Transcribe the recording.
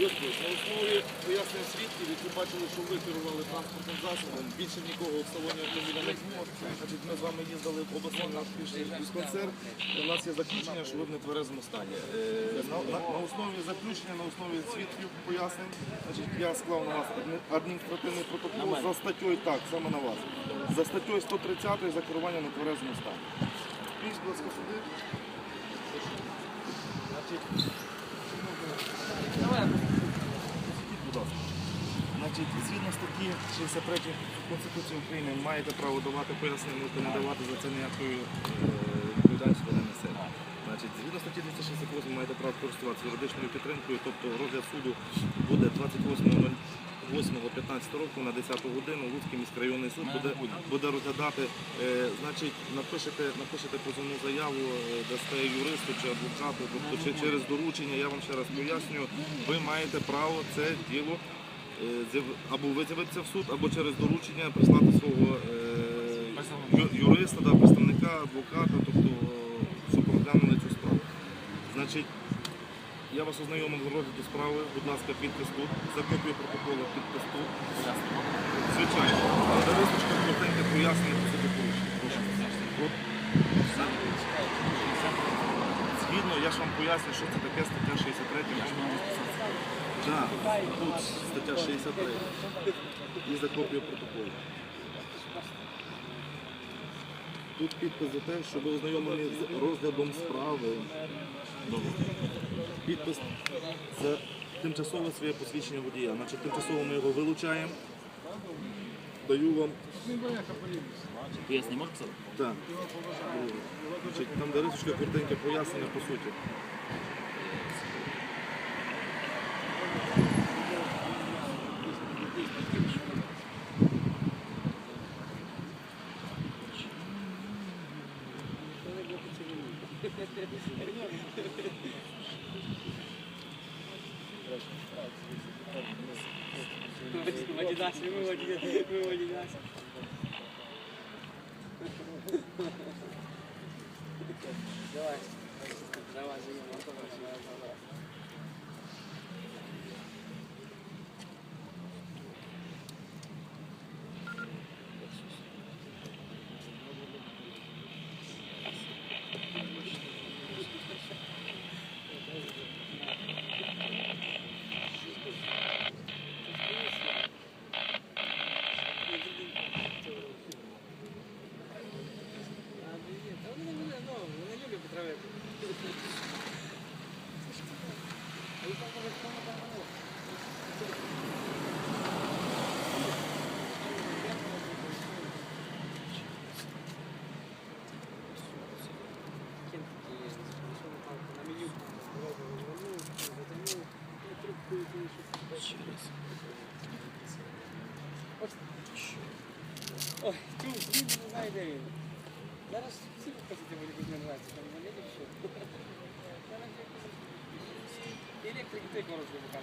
На основі пояснень свідків, які бачили, що ви керували транспортним засобом, більше нікого в салоні автомобіля не було. Ми з вами їздили в обласний наш диспансер. У нас є заключення, що ви в нетверезому стані. Е, На, основі заключення, на основі свідків пояснень, я склав на вас адмі- адміністративний протокол за статтею, так, саме на вас. За статтею 130 за керування в нетверезому стані. Пісь, будь ласка, сюди. Значить, Сидіть, будь ласка. Значить, згідно статті 63 Конституції України маєте право давати пояснення, можете не давати за це ніякої е, відповідальності ви не несете. Значить, згідно статті 268 маєте право користуватися юридичною підтримкою, тобто розгляд суду буде 28.08.15 року на 10 годину Луцький міськрайонний суд буде, буде розглядати, е, значить, напишете, напишете позовну заяву, е, дасте юристу чи адвокату, тобто чи через доручення, я вам ще раз пояснюю, ви маєте право це діло е, або виявитися в суд, або через доручення прислати свого е, юриста, да, представника, адвоката, тобто, щоб розглянули цю справу. Значить, я вас ознайомив з розгляду справи, будь ласка, підпис тут, за копію протоколу підпис тут. Звичайно. Але вистачка коротеньке пояснення по суті порушення. Прошу. От. Згідно, я ж вам поясню, що це таке стаття 63. Так, тут стаття 63. І за копію протоколу. Тут підпис за те, що ви ознайомлені з розглядом справи. Підпис це тимчасове своє посвідчення водія. Значить, тимчасово ми його вилучаємо. Даю вам Пояснення можна писати? так. Значить, там де рисочка коротеньке пояснення по суті. В Адидасе, мы в Адидасе, мы в Адидасе. Давай, давай, давай, давай, давай. Ой, тю, блін, не знаю, де він. Зараз всі попросити мені будуть називатися, там заліли все. Elektrik tek orası bu.